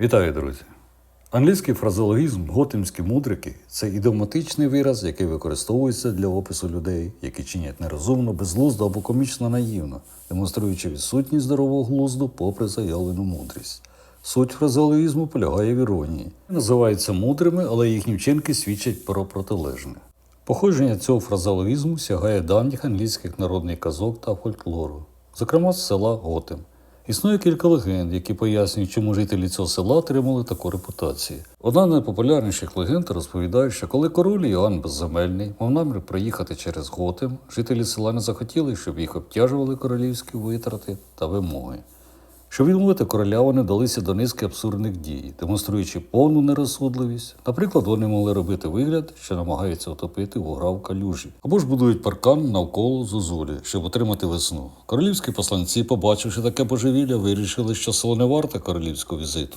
Вітаю, друзі! Англійський фразеологізм готимські мудрики це ідиоматичний вираз, який використовується для опису людей, які чинять нерозумно, безглуздо або комічно наївно, демонструючи відсутність здорового глузду попри заявлену мудрість. Суть фразеологізму полягає в іронії. Називаються мудрими, але їхні вчинки свідчать про протилежне. Походження цього фразеологізму сягає давніх англійських народних казок та фольклору, зокрема з села Готем. Існує кілька легенд, які пояснюють, чому жителі цього села отримали таку репутацію. Одна з найпопулярніших легенд розповідає, що коли король Іоанн Безземельний мав намір проїхати через Готем, жителі села не захотіли, щоб їх обтяжували королівські витрати та вимоги. Щоб відмовити короля, вони вдалися до низки абсурдних дій, демонструючи повну нерозсудливість. Наприклад, вони могли робити вигляд, що намагаються утопити вугра в калюжі, або ж будують паркан навколо зозулі, щоб отримати весну. Королівські посланці, побачивши таке божевілля, вирішили, що село не варте королівського візиту.